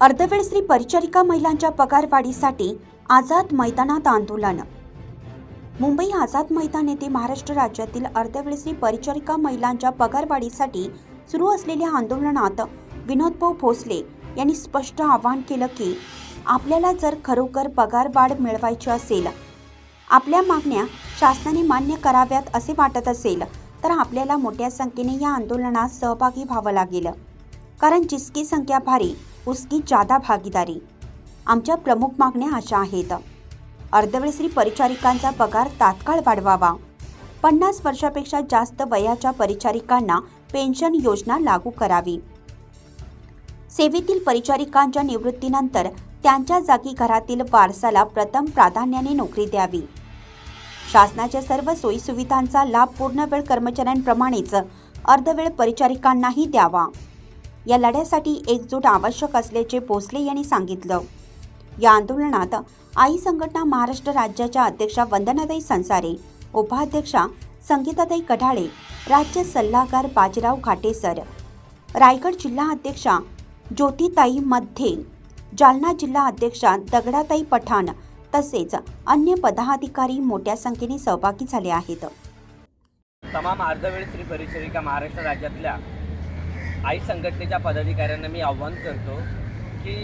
अर्धवेळ स्त्री परिचारिका महिलांच्या पगारवाढीसाठी आझाद मैदानात आंदोलन. मुंबई आझाद मैदान येथे महाराष्ट्र राज्यातील अर्धवेळ स्त्री परिचारिका महिलांच्या पगारवाढीसाठी सुरू असलेल्या आंदोलनात विनोदभाऊ भोसले यांनी स्पष्ट आवाहन केलं की आपल्याला जर खरोखर पगारवाढ मिळवायची असेल आपल्या मागण्या शासनाने मान्य कराव्यात असे वाटत असेल तर आपल्याला मोठ्या संख्येने या आंदोलनात सहभागी व्हावं लागेल. कारण जिसकी संख्या भारी उसकी जादा भागीदारी. आमच्या प्रमुख मागण्या अशा आहेत. अर्धवेळ श्री परिचारिकांचा पगार तात्काळ वाढवावा. पन्नास वर्षापेक्षा जास्त वयाच्या परिचारिकांना पेन्शन योजना लागू करावी. सेवेतील परिचारिकांच्या निवृत्तीनंतर त्यांच्या जागी घरातील वारसाला प्रथम प्राधान्याने नोकरी द्यावी. शासनाच्या सर्व सोयीसुविधांचा लाभ पूर्ण वेळ कर्मचाऱ्यांप्रमाणेच अर्धवेळ परिचारिकांनाही द्यावा. या लढ्यासाठी एकजूट आवश्यक असल्याचे भोसले यांनी सांगितलं. या आंदोलनात आई संघटना महाराष्ट्र राज्याच्या अध्यक्षा वंदनाताई संसारे उपाध्यक्षा संगीताताई कढाळे राज्य सल्लागार बाजीराव घाटेसर रायगड जिल्हा अध्यक्षा ज्योतिताई मध्ये जालना जिल्हा अध्यक्षा दगडाताई पठाण तसेच अन्य पदाधिकारी मोठ्या संख्येने सहभागी झाले आहेत. तमाम अर्धवेळ श्री परिचारिका महाराष्ट्र राज्यातल्या आई संघटनेच्या पदाधिकाऱ्यांना मी आव्हान करतो की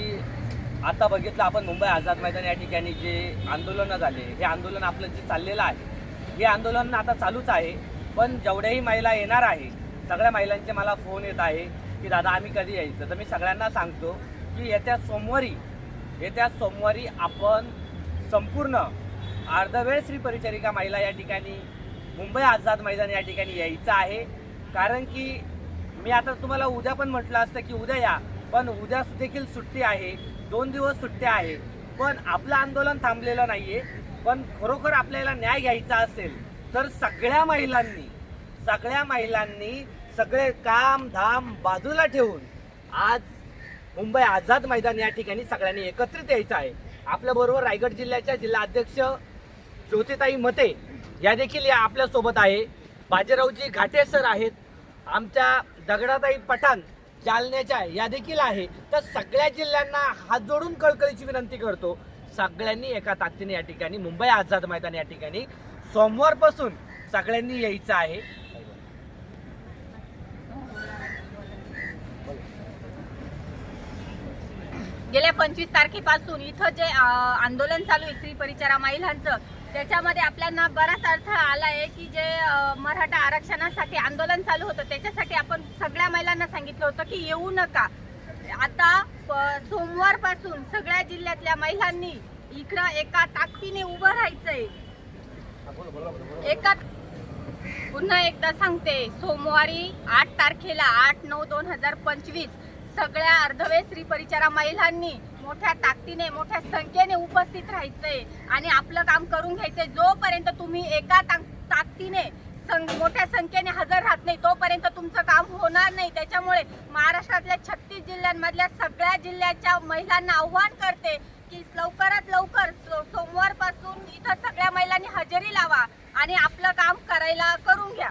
आता बघितलं आपण मुंबई आझाद मैदान या ठिकाणी जे आंदोलनं झाले हे आंदोलन आपलं जे चाललेलं आहे हे आंदोलन आता चालूच आहे. पण जेवढ्याही महिला येणार आहे सगळ्या महिलांचे मला फोन येत आहे की दादा आम्ही कधी यायचं? तर मी सगळ्यांना सांगतो की येत्या सोमवारी येत्या सोमवारी आपण संपूर्ण अर्धवेळ श्री परिचारिका महिला या ठिकाणी मुंबई आझाद मैदान या ठिकाणी यायचं आहे. कारण की मी आता तुम्हाला उद्या पण म्हटलं असतं की उद्या या पण उद्या देखील सुट्टी आहे. दोन दिवस सुट्टी आहे. पण आपलं आंदोलन थांबलेलं नाहीये. पण खरोखर आपल्याला न्याय घ्यायचा असेल तर सगळ्या महिलांनी सगळ्या महिलांनी सगळे काम धाम बाजूला ठेवून आज मुंबई आझाद मैदान या ठिकाणी सगळ्यांनी एकत्रित यायचं आहे. आपल्या बरोबर रायगड जिल्ह्याच्या जिल्हा अध्यक्ष ज्योतिताई मते या देखील या आपल्यासोबत आहे. बाजीरावजी घाटे सर आहेत. आमच्या दगडाताई पठाण जालन्याच्या या देखील आहे. तर सगळ्या जिल्ह्यांना हात जोडून कळकळीची विनंती करतो. सगळ्यांनी एका ताकदीने या ठिकाणी मुंबई आझाद मैदान या ठिकाणी सोमवारपासून सगळ्यांनी यायचं आहे. गेल्या पंचवीस तारखेपासून इथं जे आंदोलन चालू आहे स्त्री परिचारा महिलांचं त्याच्यामध्ये आपल्याला बराच अर्थ आला आहे की जे मराठा आरक्षणासाठी आंदोलन चालू होतं त्याच्यासाठी महिलांना सांगितलं होतं की येऊ नका. आता सोमवारपासून सगळ्या जिल्ह्यातल्या महिलांनी इकडं एका ताकदीने उभं राहायचंय. एका पुन्हा एकदा सांगते सोमवारी आठ तारखेला आठ नऊ दोन हजार पंचवीस सगळ्या अर्धवे स्त्री परिचारा महिलांनी मोठ्या ताकदीने मोठ्या संख्येने उपस्थित राहायचंय आणि आपलं काम करून घ्यायचंय. जोपर्यंत तुम्ही एका ताक- ताकदीने मोठ्या संख्येने हजर राहत नाही. तोपर्यंत तुमचं काम होणार नाही. त्याच्यामुळे महाराष्ट्रातल्या छत्तीस जिल्ह्यांमधल्या सगळ्या जिल्ह्याच्या महिलांना आव्हान करते की लवकरात लवकर सोमवारपासून इथं सगळ्या महिलांनी हजेरी लावा आणि आपलं काम करायला करून घ्या.